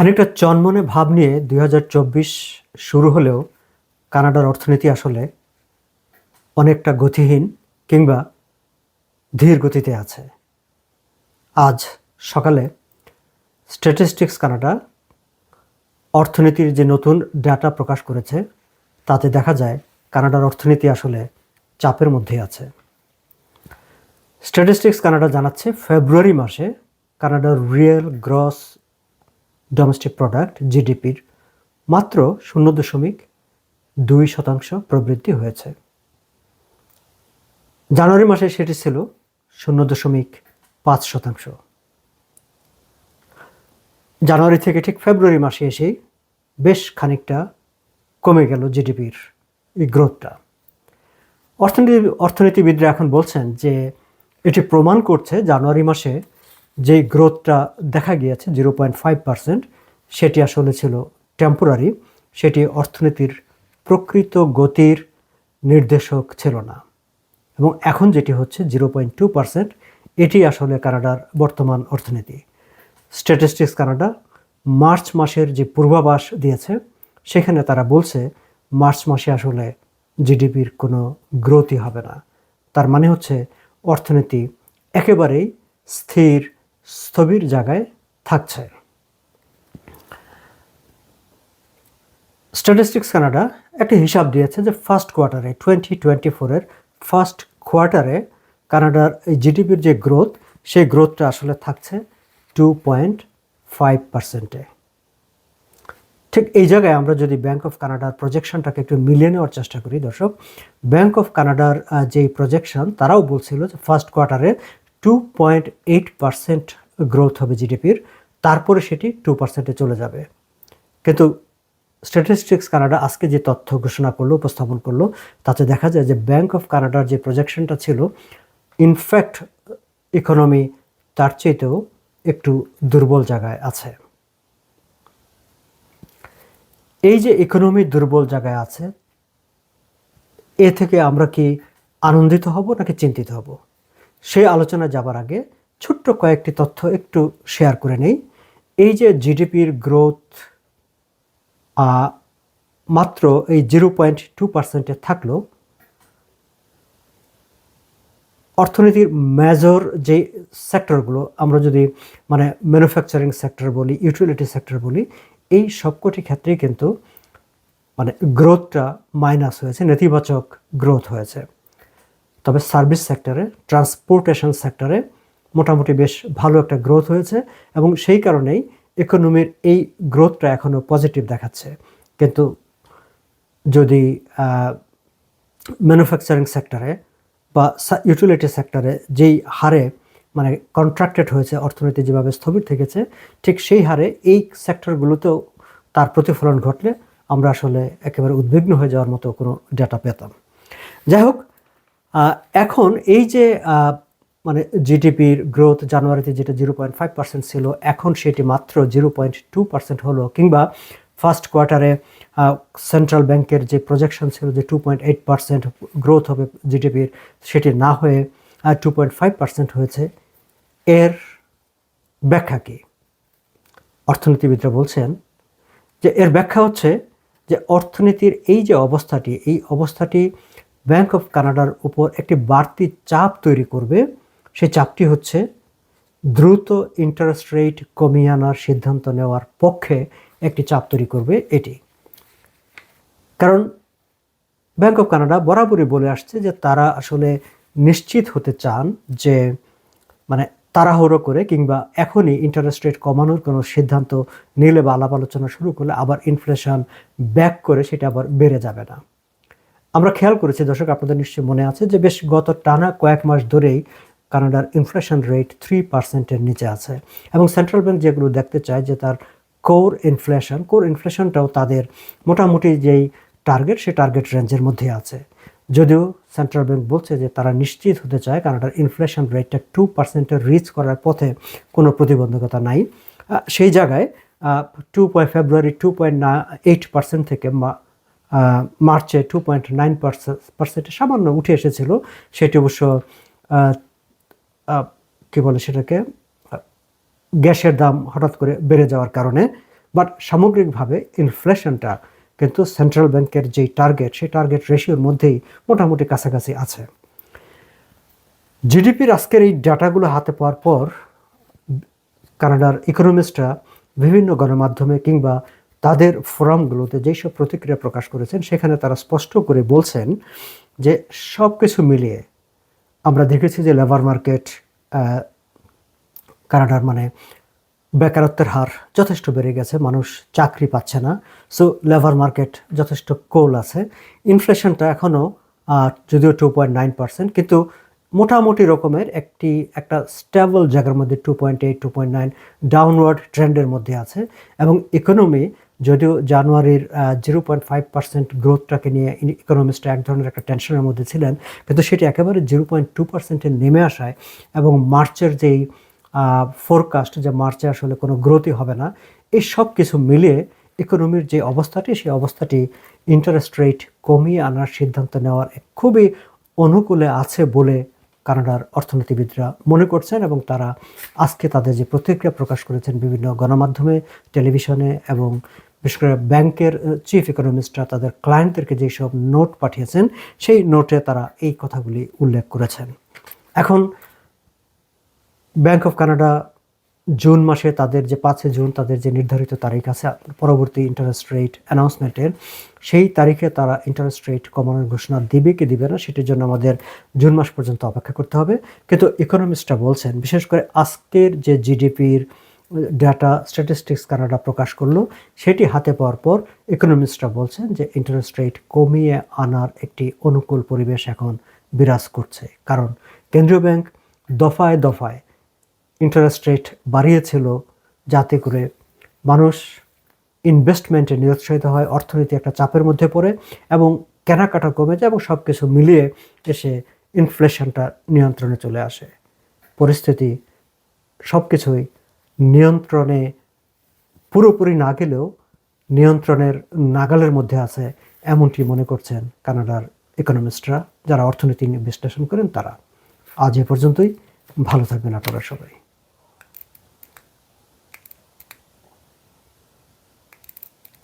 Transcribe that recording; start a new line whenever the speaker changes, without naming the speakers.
খানিকটা চনমনে ভাব নিয়ে দু হাজার চব্বিশ শুরু হলেও কানাডার অর্থনীতি আসলে অনেকটা গতিহীন কিংবা ধীর গতিতে আছে। আজ সকালে স্ট্যাটিস্টিক্স কানাডা অর্থনীতির যে নতুন ডাটা প্রকাশ করেছে, তাতে দেখা যায় কানাডার অর্থনীতি আসলে চাপের মধ্যে আছে। স্ট্যাটিস্টিক্স কানাডা জানাচ্ছে, ফেব্রুয়ারি মাসে কানাডার রিয়েল গ্রস ডোমেস্টিক প্রোডাক্ট জিডিপির মাত্র শূন্য দশমিক দুই শতাংশ প্রবৃদ্ধি হয়েছে। জানুয়ারি মাসে সেটি ছিল শূন্য দশমিক পাঁচ শতাংশ। জানুয়ারি থেকে ঠিক ফেব্রুয়ারি মাসে এসেই বেশ খানিকটা কমে গেল জিডিপির এই গ্রোথটা অর্থনীতি অর্থনীতিবিদরা এখন বলছেন যে এটি প্রমাণ করছে জানুয়ারি মাসে যে গ্রোথটা দেখা গিয়েছে, জিরো পয়েন্ট ফাইভ পার্সেন্ট, সেটি আসলে ছিল টেম্পোরারি সেটি অর্থনীতির প্রকৃত গতির নির্দেশক ছিল না। এবং এখন যেটি হচ্ছে জিরো পয়েন্ট টু পার্সেন্ট, এটি আসলে কানাডার বর্তমান অর্থনীতি। স্ট্যাটিস্টিক্স কানাডা মার্চ মাসের যে পূর্বাভাস দিয়েছে, সেখানে তারা বলছে মার্চ মাসে আসলে জিডিপির কোনো গ্রোথই হবে না। তার মানে হচ্ছে অর্থনীতি একেবারেই স্থির স্থবির জায়গায় থাকছে। স্ট্যাটিস্টিক্স কানাডা একটি হিসাব দিয়েছে যে ফার্স্ট কোয়ার্টারে টোয়েন্টি টোয়েন্টি ফোরের ফার্স্ট কোয়ার্টারে কানাডার এই জিডিপির যে গ্রোথ সেই গ্রোথটা আসলে থাকছে টু পয়েন্ট ফাইভ পার্সেন্টে ঠিক এই জায়গায় আমরা যদি ব্যাংক অফ কানাডার প্রজেকশনটাকে একটু মিলিয়ে নেওয়ার চেষ্টা করি, দর্শক ব্যাংক অফ কানাডার যেই প্রজেকশন তারাও বলছিল যে ফার্স্ট কোয়ার্টারে two point eight percent growth হবে জিডিপির তারপরে সেটি টু পার্সেন্টে চলে যাবে। কিন্তু স্ট্যাটিস্টিক্স কানাডা আজকে যে তথ্য ঘোষণা করল, উপস্থাপন করল, তাতে দেখা যায় যে ব্যাংক অফ কানাডার যে প্রজেকশনটা ছিল ইনফ্যাক্ট ইকোনমি তার চাইতেও একটু দুর্বল জায়গায় আছে। এই যে ইকোনমি দুর্বল জায়গায় আছে, এ থেকে আমরা কি আনন্দিত হব নাকি চিন্তিত হব? সেই আলোচনায় যাবার আগে ছোট্ট কয়েকটি তথ্য একটু শেয়ার করে নেই। এই যে জিডিপির গ্রোথ মাত্র এই জিরো পয়েন্ট টু পার্সেন্টে থাকল, অর্থনীতির মেজর যে সেক্টরগুলো আমরা যদি মানে ম্যানুফ্যাকচারিং সেক্টর বলি ইউটিলিটি সেক্টর বলি, এই সবকটি ক্ষেত্রেই কিন্তু মানে গ্রোথটা মাইনাস হয়েছে, নেতিবাচক গ্রোথ হয়েছে। তবে সার্ভিস সেক্টরে ট্রান্সপোর্টেশন সেক্টরে মোটামুটি বেশ ভালো একটা গ্রোথ হয়েছে এবং সেই কারণেই ইকোনমির এই গ্রোথটা এখনও পজিটিভ দেখাচ্ছে। কিন্তু যদি ম্যানুফ্যাকচারিং সেক্টরে বা ইউটিলিটি সেক্টরে যেই হারে মানে কন্ট্রাক্টেড হয়েছে, অর্থনীতি যেভাবে স্থবির থেকেছে, ঠিক সেই হারে এই সেক্টরগুলোতেও তার প্রতিফলন ঘটলে আমরা আসলে একেবারে উদ্বিগ্ন হয়ে যাওয়ার মতো কোনো ডেটা পেতাম। যাই হোক এখন এই যে মানে জিডিপির গ্রোথ জানুয়ারিতে যেটা জিরো পয়েন্ট ফাইভ পার্সেন্ট ছিল, এখন সেটি মাত্র জিরো পয়েন্ট টু পার্সেন্ট হলো। কিংবা ফার্স্ট কোয়ার্টারে সেন্ট্রাল ব্যাংকের যে প্রজেকশন ছিল যে two point eight percent growth হবে জিডিপির সেটি না হয়ে টু পয়েন্ট ফাইভ পার্সেন্ট হয়েছে। এর ব্যাখ্যা কী? অর্থনীতিবিদরা বলছেন যে এর ব্যাখ্যা হচ্ছে যে অর্থনীতির এই যে অবস্থাটি, এই অবস্থাটি ব্যাংক অফ কানাডার উপর একটি বাড়তি চাপ তৈরি করবে। সেই চাপটি হচ্ছে, দ্রুত ইন্টারেস্ট রেট কমিয়ে আনার সিদ্ধান্ত নেওয়ার পক্ষে একটি চাপ তৈরি করবে এটি। কারণ ব্যাংক অফ কানাডা বরাবরই বলে আসছে যে তারা আসলে নিশ্চিত হতে চান যে মানে তাড়াহুড়ো করে কিংবা এখনই ইন্টারেস্ট রেট কমানোর কোনো সিদ্ধান্ত নিলে বা আলাপ আলোচনা শুরু করলে আবার ইনফ্লেশন ব্যাক করে সেটা আবার বেড়ে যাবে না। আমরা খেয়াল করেছি দর্শক, আপনাদের নিশ্চয়ই মনে আছে যে বেশ গত টানা কয়েক মাস ধরেই কানাডার ইনফ্লেশন রেট থ্রি পার্সেন্টের নিচে আছে। এবং সেন্ট্রাল ব্যাংক যেগুলো দেখতে চায় যে তার কোর ইনফ্লেশন কোর ইনফ্লেশনটাও তাদের মোটামুটি যেই টার্গেট সেই টার্গেট রেঞ্জের মধ্যে আছে। যদিও সেন্ট্রাল ব্যাংক বলছে যে তারা নিশ্চিত হতে চায় কানাডার ইনফ্লেশন রেটটা টু পার্সেন্টে রিচ করার পথে কোনো প্রতিবন্ধকতা নাই। সেই জায়গায় two point February two point eight percent থেকে মার্চে টু পয়েন্ট নাইন পার্সেন্ট পার্সেন্টে সামান্য উঠে এসেছিল। সেটি অবশ্য কি বলে সেটাকে গ্যাসের দাম হঠাৎ করে বেড়ে যাওয়ার কারণে বাট সামগ্রিকভাবে ইনফ্লেশনটা কিন্তু সেন্ট্রাল ব্যাংকের যেই টার্গেট সেই টার্গেট রেশিওর মধ্যেই মোটামুটি কাছাকাছি আছে। জিডিপির আজকের এই ডাটাগুলো হাতে পাওয়ার পর, কানাডার ইকোনমিস্টরা বিভিন্ন গণমাধ্যমে কিংবা তাদের ফোরামগুলোতে যেসব প্রতিক্রিয়া প্রকাশ করেছেন, সেখানে তারা স্পষ্ট করে বলছেন যে সব কিছু মিলিয়ে আমরা দেখেছি যে লেবার মার্কেট কানাডার মানে বেকারত্বের হার যথেষ্ট বেড়ে গেছে, মানুষ চাকরি পাচ্ছে না। সো লেবার মার্কেট যথেষ্ট কোল আছে। ইনফ্লেশনটা এখনও যদিও টু পয়েন্ট নাইন পার্সেন্ট কিন্তু মোটামুটি রকমের একটি, একটা স্টেবল জায়গার মধ্যে two point eight two point nine downward ট্রেন্ডের মধ্যে আছে। এবং ইকোনমি যদিও জানুয়ারির জিরো পয়েন্ট ফাইভ পার্সেন্ট গ্রোথটাকে নিয়ে ইকোনমিস্টরা এক ধরনের একটা টেনশনের মধ্যে ছিলেন, কিন্তু সেটি একেবারে জিরো পয়েন্ট টু পার্সেন্টে নেমে আসায় এবং মার্চের যেই ফোরকাস্ট যে মার্চে আসলে কোনো গ্রোথই হবে না, এই সব কিছু মিলিয়ে ইকোনমির যে অবস্থাটি, সেই অবস্থাটি ইন্টারেস্ট রেট কমিয়ে আনার সিদ্ধান্ত নেওয়ার খুবই অনুকূলে আছে বলে কানাডার অর্থনীতিবিদরা মনে করছেন এবং তারা আজকে তাদের যে প্রতিক্রিয়া প্রকাশ করেছেন বিভিন্ন গণমাধ্যমে, টেলিভিশনে এবং বিশেষ করে ব্যাংকের চিফ ইকোনমিস্টরা তাদের ক্লায়েন্টদেরকে যেসব নোট পাঠিয়েছেন, সেই নোটে তারা এই কথাগুলি উল্লেখ করেছেন। এখন ব্যাংক অফ কানাডা জুন মাসে তাদের যে পাঁচে জুন তাদের যে নির্ধারিত তারিখ আছে, পরবর্তী ইন্টারেস্ট রেট অ্যানাউন্সমেন্টের সেই তারিখে তারা ইন্টারেস্ট রেট কমানোর ঘোষণা দিবে কি দিবে না, সেটির জন্য আমাদের জুন মাস পর্যন্ত অপেক্ষা করতে হবে। কিন্তু ইকোনমিস্টরা বলছেন, বিশেষ করে আজকের যে জিডিপির ডাটা স্ট্যাটিস্টিক্স কানাডা প্রকাশ করল, সেটি হাতে পাওয়ার পর ইকোনমিস্টরা বলছেন যে ইন্টারেস্ট রেট কমিয়ে আনার একটি অনুকূল পরিবেশ এখন বিরাজ করছে। কারণ কেন্দ্রীয় ব্যাংক দফায় দফায় ইন্টারেস্ট রেট বাড়িয়েছিল যাতে করে মানুষ ইনভেস্টমেন্টে নিরুৎসাহিত হয়, অর্থনীতি একটা চাপের মধ্যে পড়ে এবং কেনাকাটা কমে যায় এবং সব কিছু মিলিয়ে এসে ইনফ্লেশনটা নিয়ন্ত্রণে চলে আসে। পরিস্থিতি সব কিছুই নিয়ন্ত্রণে, পুরোপুরি না গেলেও নিয়ন্ত্রণের নাগালের মধ্যে আছে এমনটি মনে করছেন কানাডার ইকোনমিস্টরা, যারা অর্থনীতি বিশ্লেষণ করেন তারা। আজ এ পর্যন্তই। ভালো থাকবেন আপনারা সবাই।